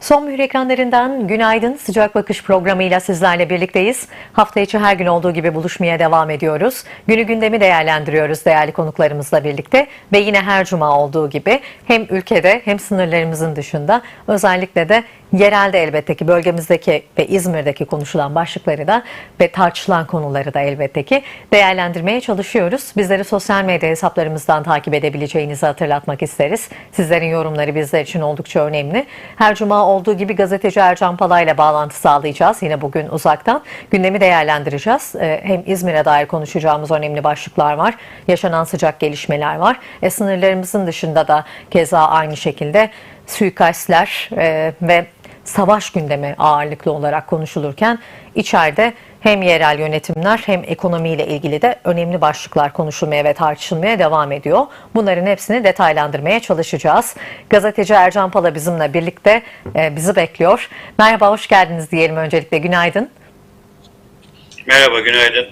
Son mühür ekranlarından günaydın sıcak bakış programıyla sizlerle birlikteyiz. Hafta içi her gün olduğu gibi buluşmaya devam ediyoruz. Günü gündemi değerlendiriyoruz değerli konuklarımızla birlikte ve yine her cuma olduğu gibi hem ülkede hem sınırlarımızın dışında özellikle de yerelde elbette ki bölgemizdeki ve İzmir'deki konuşulan başlıkları da ve tartışılan konuları da elbette ki değerlendirmeye çalışıyoruz. Bizleri sosyal medya hesaplarımızdan takip edebileceğinizi hatırlatmak isteriz. Sizlerin yorumları bizler için oldukça önemli. Her cuma olduğu gibi gazeteci Ercan Palay ile bağlantı sağlayacağız. Yine bugün uzaktan gündemi değerlendireceğiz. Ee, Hem İzmir'e dair konuşacağımız önemli başlıklar var. Yaşanan sıcak gelişmeler var. E, sınırlarımızın dışında da keza aynı şekilde suikastler e, ve savaş gündemi ağırlıklı olarak konuşulurken içeride hem yerel yönetimler hem ekonomiyle ilgili de önemli başlıklar konuşulmaya ve tartışılmaya devam ediyor. Bunların hepsini detaylandırmaya çalışacağız. Gazeteci Ercan Pala bizimle birlikte e, bizi bekliyor. Merhaba, hoş geldiniz diyelim öncelikle. Günaydın. Merhaba, günaydın.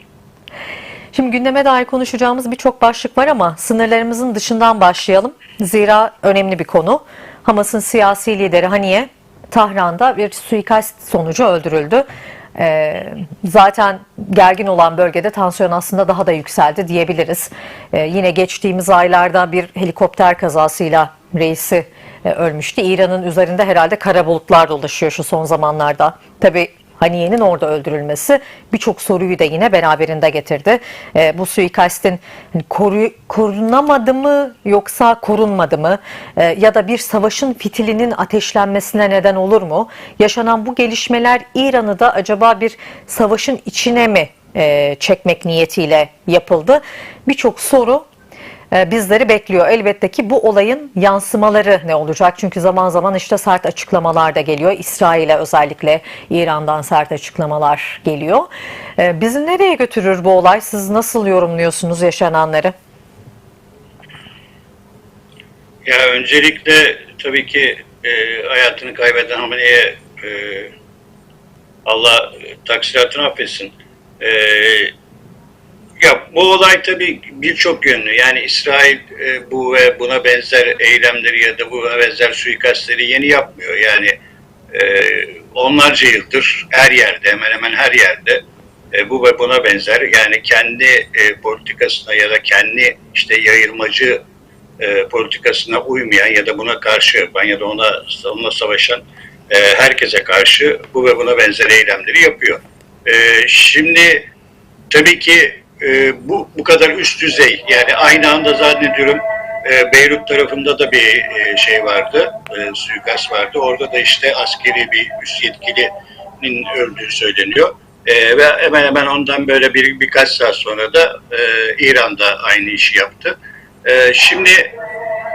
Şimdi gündeme dair konuşacağımız birçok başlık var ama sınırlarımızın dışından başlayalım. Zira önemli bir konu. Hamas'ın siyasi lideri Haniye Tahran'da bir suikast sonucu öldürüldü. Ee, zaten gergin olan bölgede tansiyon aslında daha da yükseldi diyebiliriz. Ee, yine geçtiğimiz aylarda bir helikopter kazasıyla reisi e, ölmüştü. İran'ın üzerinde herhalde kara bulutlar dolaşıyor şu son zamanlarda. Tabii Haniye'nin orada öldürülmesi birçok soruyu da yine beraberinde getirdi. E, bu suikastin hani koru, korunamadı mı yoksa korunmadı mı? E, ya da bir savaşın fitilinin ateşlenmesine neden olur mu? Yaşanan bu gelişmeler İran'ı da acaba bir savaşın içine mi e, çekmek niyetiyle yapıldı? Birçok soru bizleri bekliyor. Elbette ki bu olayın yansımaları ne olacak? Çünkü zaman zaman işte sert açıklamalar da geliyor. İsrail'e özellikle İran'dan sert açıklamalar geliyor. E, Bizi nereye götürür bu olay? Siz nasıl yorumluyorsunuz yaşananları? Ya öncelikle tabii ki e, hayatını kaybeden Hamine'ye e, Allah taksiratını affetsin. E, ya bu olay tabii birçok yönlü. Yani İsrail e, bu ve buna benzer eylemleri ya da buna benzer suikastleri yeni yapmıyor. Yani e, onlarca yıldır her yerde hemen hemen her yerde e, bu ve buna benzer yani kendi e, politikasına ya da kendi işte yayılmacı e, politikasına uymayan ya da buna karşı ya da ona onunla savaşan e, herkese karşı bu ve buna benzer eylemleri yapıyor. E, şimdi tabii ki e, bu bu kadar üst düzey yani aynı anda zannediyorum e, Beyrut tarafında da bir e, şey vardı, e, suikast vardı. Orada da işte askeri bir üst yetkilinin öldüğü söyleniyor. E, ve hemen hemen ondan böyle bir birkaç saat sonra da e, İran'da aynı işi yaptı. E, şimdi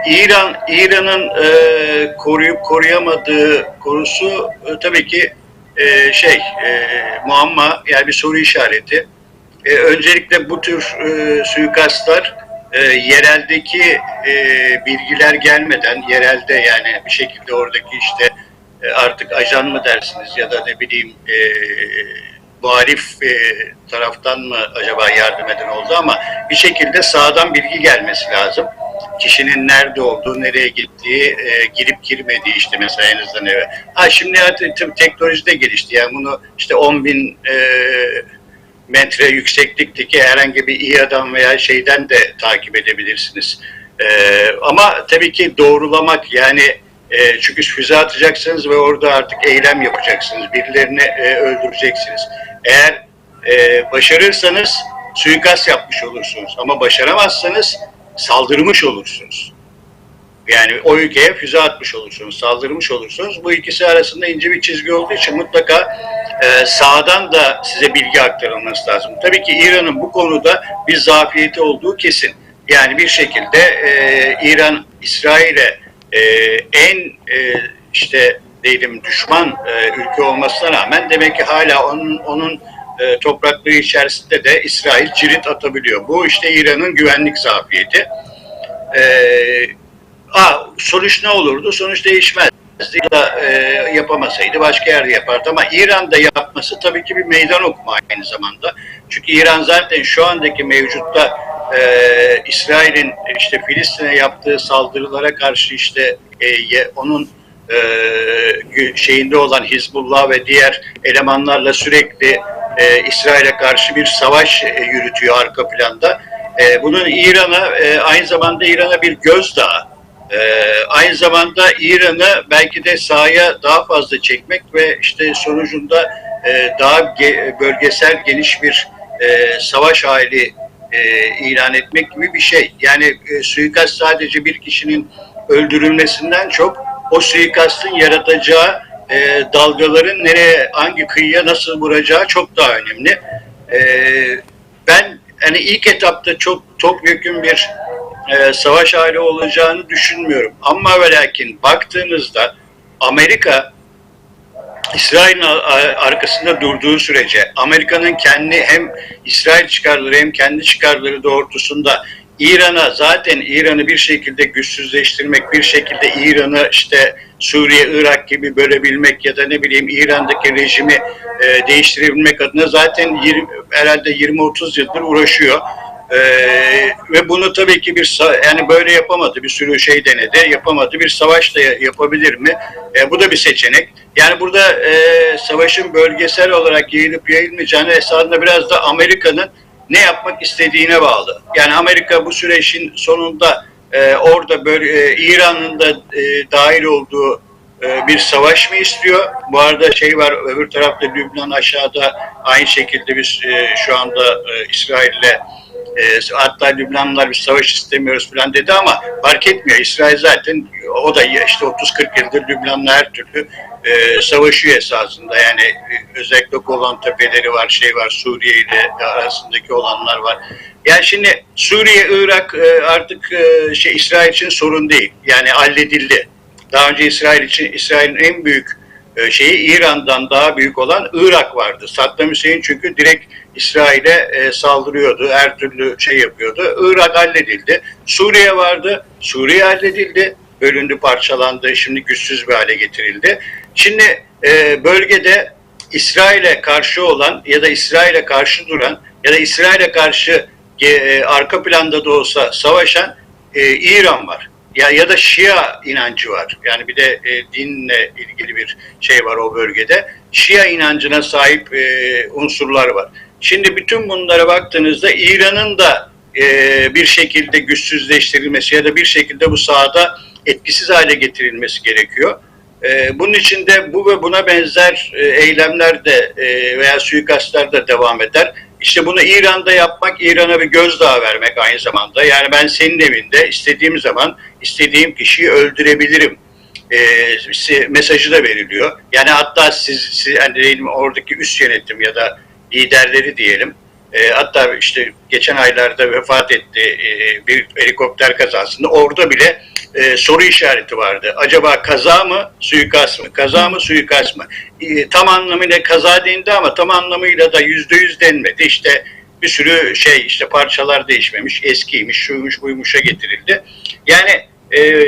İran İran'ın e, koruyup koruyamadığı konusu e, tabii ki e, şey e, muamma yani bir soru işareti. E, öncelikle bu tür e, suikastlar e, yereldeki e, bilgiler gelmeden yerelde yani bir şekilde oradaki işte e, artık ajan mı dersiniz ya da ne bileyim e, muhalif e, taraftan mı acaba yardım eden oldu ama bir şekilde sağdan bilgi gelmesi lazım. Kişinin nerede olduğu, nereye gittiği, e, girip girmediği işte mesela en azından eve. Ha şimdi artık teknoloji de gelişti. Yani bunu işte 10 bin e, metre yükseklikteki herhangi bir İHA'dan veya şeyden de takip edebilirsiniz. E, ama tabii ki doğrulamak yani e, çünkü füze atacaksınız ve orada artık eylem yapacaksınız. Birilerini e, öldüreceksiniz. Eğer e, başarırsanız suikast yapmış olursunuz. Ama başaramazsanız saldırmış olursunuz. Yani o ülkeye füze atmış olursunuz, saldırmış olursunuz. Bu ikisi arasında ince bir çizgi olduğu için mutlaka e, sağdan da size bilgi aktarılması lazım. Tabii ki İran'ın bu konuda bir zafiyeti olduğu kesin. Yani bir şekilde e, İran İsrail'e e, en e, işte diyelim düşman e, ülke olmasına rağmen demek ki hala onun onun e, toprakları içerisinde de İsrail cirit atabiliyor. Bu işte İran'ın güvenlik zafiyeti. E, a, sonuç ne olurdu? Sonuç değişmezdi. Ya da e, yapamasaydı başka yerde yapardı ama İran'da yapması tabii ki bir meydan okuma aynı zamanda. Çünkü İran zaten şu andaki mevcutta e, İsrail'in işte Filistin'e yaptığı saldırılara karşı işte e, ye- onun e, şeyinde olan Hizbullah ve diğer elemanlarla sürekli e, İsrail'e karşı bir savaş e, yürütüyor arka planda. E, bunun İran'a e, aynı zamanda İran'a bir gözdağı. E, aynı zamanda İran'ı belki de sahaya daha fazla çekmek ve işte sonucunda e, daha ge- bölgesel geniş bir e, savaş hali e, ilan etmek gibi bir şey. Yani e, suikast sadece bir kişinin öldürülmesinden çok o suikastın yaratacağı e, dalgaların nereye, hangi kıyıya nasıl vuracağı çok daha önemli. E, ben hani ilk etapta çok topyekun bir e, savaş hali olacağını düşünmüyorum. Ama ve lakin baktığınızda Amerika İsrail'in arkasında durduğu sürece Amerika'nın kendi hem İsrail çıkarları hem kendi çıkarları doğrultusunda İran'a zaten İran'ı bir şekilde güçsüzleştirmek, bir şekilde İran'ı işte Suriye, Irak gibi bölebilmek ya da ne bileyim İran'daki rejimi e, değiştirebilmek adına zaten 20, herhalde 20-30 yıldır uğraşıyor. Ee, ve bunu tabii ki bir yani böyle yapamadı bir sürü şey denedi. Yapamadı bir savaş da ya- yapabilir mi? Ee, bu da bir seçenek. Yani burada e, savaşın bölgesel olarak yayılıp yayılmayacağını esasında biraz da Amerika'nın ne yapmak istediğine bağlı. Yani Amerika bu sürecin sonunda e, orada böyle e, İran'ın da e, dahil olduğu e, bir savaş mı istiyor? Bu arada şey var öbür tarafta Lübnan aşağıda aynı şekilde biz e, şu anda e, İsrail'le e, hatta Lübnanlılar bir savaş istemiyoruz falan dedi ama fark etmiyor. İsrail zaten o da işte 30-40 yıldır Lübnan'la her türlü e, savaşıyor esasında. Yani e, özellikle Golan Tepeleri var, şey var, Suriye ile arasındaki olanlar var. Yani şimdi Suriye, Irak e, artık e, şey İsrail için sorun değil. Yani halledildi. Daha önce İsrail için İsrail'in en büyük şeyi İran'dan daha büyük olan Irak vardı. Saddam Hüseyin çünkü direkt İsrail'e e, saldırıyordu. Her türlü şey yapıyordu. Irak halledildi. Suriye vardı. Suriye halledildi. Bölündü, parçalandı. Şimdi güçsüz bir hale getirildi. Şimdi e, bölgede İsrail'e karşı olan ya da İsrail'e karşı duran ya da İsrail'e karşı e, arka planda da olsa savaşan e, İran var. Ya ya da Şia inancı var. Yani bir de e, dinle ilgili bir şey var o bölgede. Şia inancına sahip e, unsurlar var. Şimdi bütün bunlara baktığınızda İran'ın da e, bir şekilde güçsüzleştirilmesi ya da bir şekilde bu sahada etkisiz hale getirilmesi gerekiyor. E, bunun için de bu ve buna benzer e, eylemler de e, veya suikastlar da devam eder. İşte bunu İran'da yapmak, İran'a bir gözdağı vermek aynı zamanda. Yani ben senin evinde istediğim zaman istediğim kişiyi öldürebilirim e, mesajı da veriliyor. Yani hatta siz, siz yani oradaki üst yönetim ya da liderleri diyelim. E, hatta işte geçen aylarda vefat etti e, bir helikopter kazasında. Orada bile e, soru işareti vardı. Acaba kaza mı, suikast mı? Kaza mı, suikast mı? E, tam anlamıyla kaza dendi ama tam anlamıyla da yüzde yüz denmedi. İşte bir sürü şey işte parçalar değişmemiş, eskiymiş, şuymuş buymuşa getirildi. Yani e,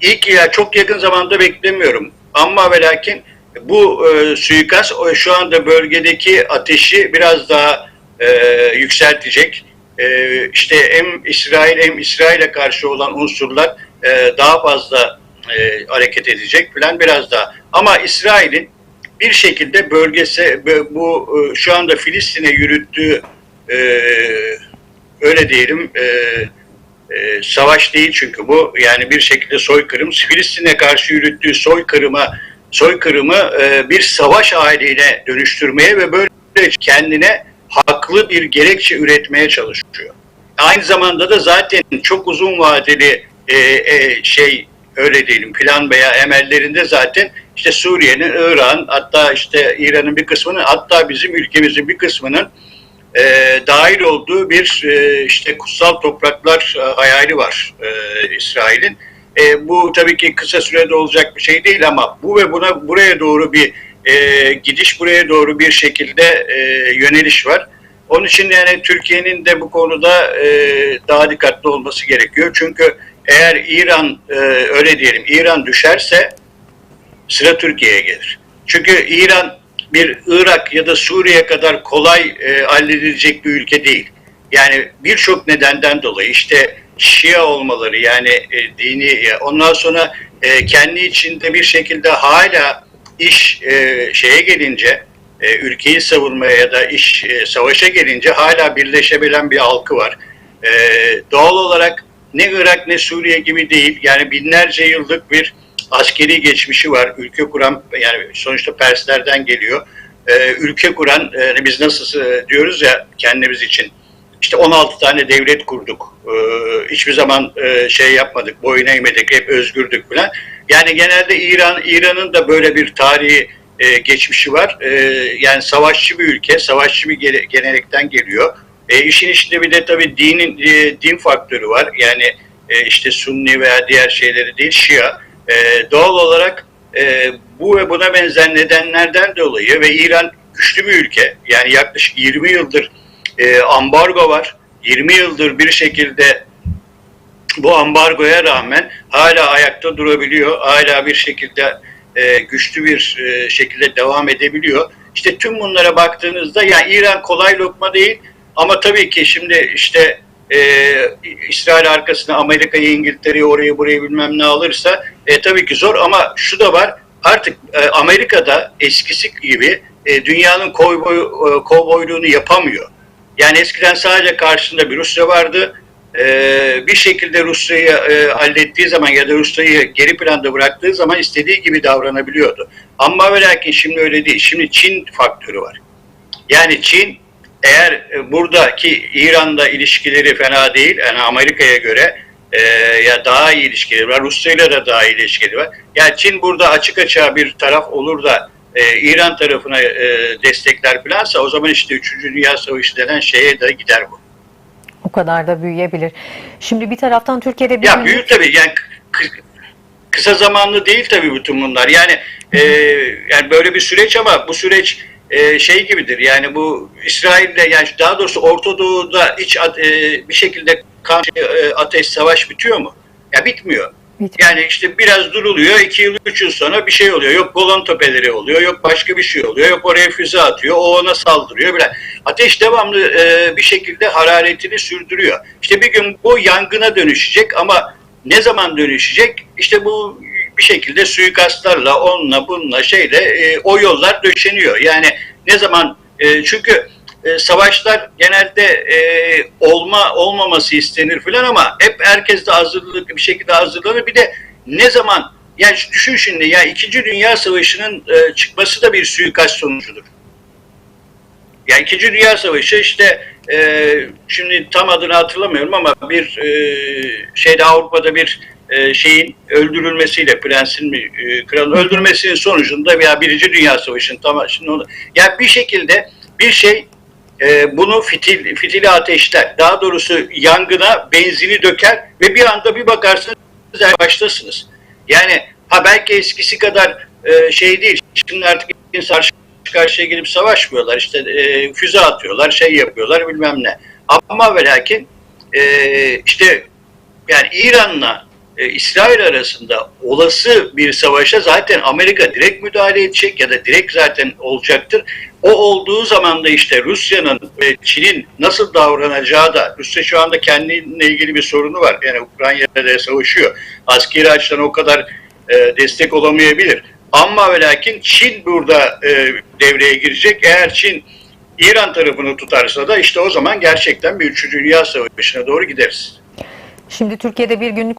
ilk ya çok yakın zamanda beklemiyorum. Ama ve lakin bu e, suikast o, şu anda bölgedeki ateşi biraz daha e, yükseltecek. E, işte hem İsrail hem İsrail'e karşı olan unsurlar e, daha fazla e, hareket edecek falan biraz daha. Ama İsrail'in bir şekilde bölgesi bu e, şu anda Filistin'e yürüttüğü e, öyle diyelim e, e, savaş değil çünkü bu yani bir şekilde soykırım Filistin'e karşı yürüttüğü soykırıma soykırımı e, bir savaş haline dönüştürmeye ve böyle kendine haklı bir gerekçe üretmeye çalışıyor. Aynı zamanda da zaten çok uzun vadeli e, e, şey öyle diyelim plan veya emellerinde zaten işte Suriye'nin, İran hatta işte İran'ın bir kısmının hatta bizim ülkemizin bir kısmının e, dahil olduğu bir e, işte kutsal topraklar e, hayali var e, İsrail'in. E, bu tabii ki kısa sürede olacak bir şey değil ama bu ve buna buraya doğru bir e, gidiş, buraya doğru bir şekilde e, yöneliş var. Onun için yani Türkiye'nin de bu konuda e, daha dikkatli olması gerekiyor. Çünkü eğer İran e, öyle diyelim İran düşerse sıra Türkiye'ye gelir. Çünkü İran bir Irak ya da Suriye kadar kolay e, halledilecek bir ülke değil. Yani birçok nedenden dolayı işte Şia olmaları yani e, dini ondan sonra e, kendi içinde bir şekilde hala iş e, şeye gelince e, ülkeyi savunmaya ya da iş e, savaşa gelince hala birleşebilen bir halkı var. E, doğal olarak ne Irak ne Suriye gibi değil yani binlerce yıllık bir askeri geçmişi var. Ülke kuran yani sonuçta Perslerden geliyor. E, ülke kuran e, biz nasıl e, diyoruz ya kendimiz için işte 16 tane devlet kurduk. Ee, hiçbir zaman e, şey yapmadık, boyun eğmedik, hep özgürdük falan. Yani genelde İran, İran'ın da böyle bir tarihi e, geçmişi var. E, yani savaşçı bir ülke, savaşçı bir gele, gelenekten geliyor. E, işin içinde bir de tabii dinin e, din faktörü var. Yani e, işte Sunni veya diğer şeyleri değil, Şia. E, doğal olarak e, bu ve buna benzer nedenlerden dolayı ve İran güçlü bir ülke. Yani yaklaşık 20 yıldır e, ambargo var. 20 yıldır bir şekilde bu ambargoya rağmen hala ayakta durabiliyor. Hala bir şekilde e, güçlü bir e, şekilde devam edebiliyor. İşte tüm bunlara baktığınızda yani İran kolay lokma değil ama tabii ki şimdi işte e, İsrail arkasına Amerika'yı, İngiltere'yi, orayı burayı bilmem ne alırsa e, tabii ki zor ama şu da var artık e, Amerika'da eskisi gibi e, dünyanın kovboy, e, kovboyluğunu yapamıyor. Yani eskiden sadece karşısında bir Rusya vardı. Ee, bir şekilde Rusya'yı e, hallettiği zaman ya da Rusya'yı geri planda bıraktığı zaman istediği gibi davranabiliyordu. Ama ve lakin şimdi öyle değil. Şimdi Çin faktörü var. Yani Çin eğer e, buradaki İran'da ilişkileri fena değil, yani Amerika'ya göre e, ya daha iyi ilişkileri var. Rusya'yla da daha iyi ilişkileri var. Yani Çin burada açık açığa bir taraf olur da e, İran tarafına e, destekler plansa o zaman işte 3. Dünya Savaşı denen şeye de gider bu. O kadar da büyüyebilir. Şimdi bir taraftan Türkiye'de bir Ya büyür tabii yani kı- kısa zamanlı değil tabii bütün bunlar. Yani e, yani böyle bir süreç ama bu süreç e, şey gibidir. Yani bu İsrail'le yani daha doğrusu Orta Doğu'da hiç at- e, bir şekilde kan, e, ateş savaş bitiyor mu? Ya bitmiyor. Bitmiyor. Yani işte biraz duruluyor, iki yıl, üç yıl sonra bir şey oluyor. Yok Golan Tepeleri oluyor, yok başka bir şey oluyor, yok oraya füze atıyor, o ona saldırıyor. Bile. Ateş devamlı e, bir şekilde hararetini sürdürüyor. İşte bir gün bu yangına dönüşecek ama ne zaman dönüşecek? İşte bu bir şekilde suikastlarla, onunla, bununla şeyle e, o yollar döşeniyor. Yani ne zaman, e, çünkü e, savaşlar genelde e, olma olmaması istenir filan ama hep herkes de hazırlıklı bir şekilde hazırlanır. Bir de ne zaman yani düşün şimdi ya İkinci Dünya Savaşı'nın e, çıkması da bir suikast sonucudur. Yani İkinci Dünya Savaşı işte e, şimdi tam adını hatırlamıyorum ama bir e, şeyde Avrupa'da bir e, şeyin öldürülmesiyle prensin mi e, kralın öldürmesinin sonucunda veya Birinci Dünya Savaşı'nın tam şimdi onu yani bir şekilde bir şey e, bunu fitil fitili ateşler. Daha doğrusu yangına benzini döker ve bir anda bir bakarsınız baştasınız. Yani ha belki eskisi kadar e, şey değil. Şimdi artık insan karşı karşıya gelip savaşmıyorlar. İşte e, füze atıyorlar, şey yapıyorlar bilmem ne. Ama ve lakin e, işte yani İran'la e, İsrail arasında olası bir savaşa zaten Amerika direkt müdahale edecek ya da direkt zaten olacaktır. O olduğu zaman da işte Rusya'nın ve Çin'in nasıl davranacağı da Rusya şu anda kendine ilgili bir sorunu var. Yani Ukrayna'da savaşıyor. Askeri açıdan o kadar e, destek olamayabilir. Ama ve lakin Çin burada e, devreye girecek. Eğer Çin İran tarafını tutarsa da işte o zaman gerçekten bir 3. Dünya Savaşı'na doğru gideriz. Şimdi Türkiye'de bir günlük